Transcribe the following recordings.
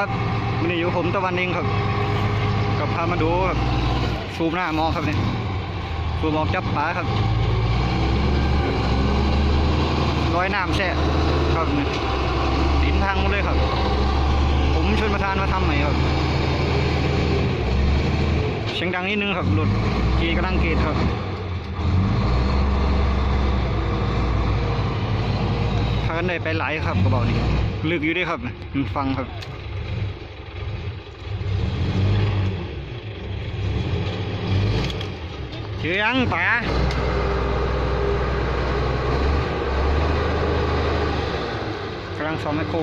ครับวันนี้อยู่ผมตะวันเองครับกับพามาดูครับซูมหน้ามองครับเนี่ยซูมมองจับปลาครับร้อยน้ำแช่ครับเนี่ยดินพังหมดเลยครับ ผมชวนประธานมาทำใหม่ครับเสียงดังนิดนึงครับรถกีกำลังเกตครับพากันได้ไปหลายครับกระเป๋านี้ลึกอยู่ด้วยครับมันฟังครับ เจอยังป๋ากำลังซ้อมไมโคร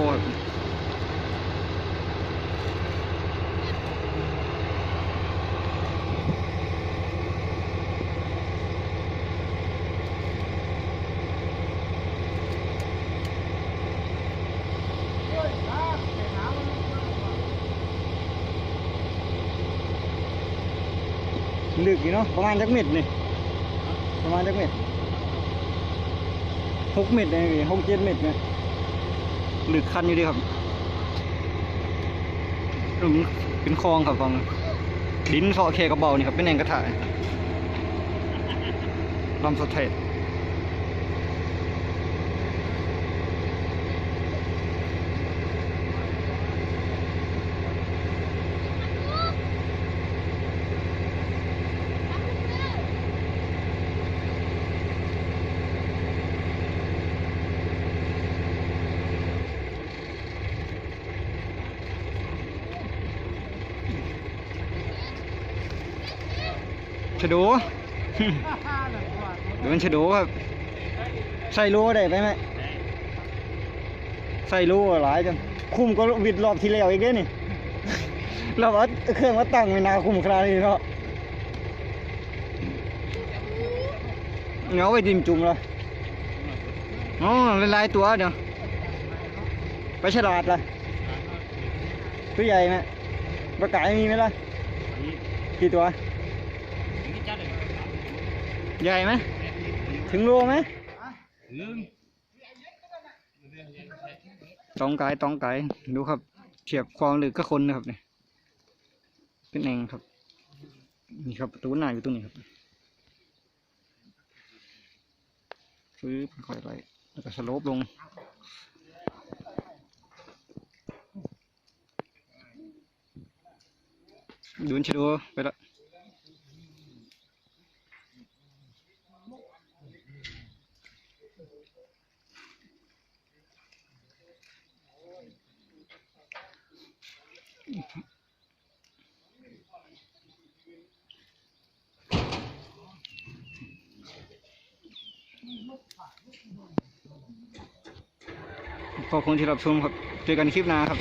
ลึกอยู่เนาะประมาณจักเม็ดนี่ประมาณจักเม็ดหกเม็ดเลยพี่หกเจ็ดเม็ดเนี่ลึกคันอยู่ดีครับอืมเป็นคลองครับฟังดินเสาะเคกระเบานี่ครับเป็นแองกระถ่ายลำสะเทด ชะโดู เดินชะโดูครับ ใส่รูได้ไปไหมใส่รูหลายจังคุ้มก็วิดรอบที่แล้วอีกเด้นี่เราว่าเครื่องมาตั้งไม่นาคุ้มขนาดนี้เนาะเงาไปดิมจุ่มเลยอ๋อหลายๆตัวเดี๋ยวไปฉลาดล่ะตัวใหญ่ไหมปลาไก่มีไหมล่ะกี่ตัว ใหญ่ไหมถึงโลไหมต้องไก่ต้องไก่ดูครับเฉียบคลองหรือก็คนนะครับเนี่ยเป็นเองครับ นี่ครับประตูหน้าอยู่ตรงนี้ครับฟื้นค่อยไล่แล้วก็สโลปลงดูนชิโดไปละ ขอบคุณที่รับชมครับ เจอกันคลิปหน้าครับ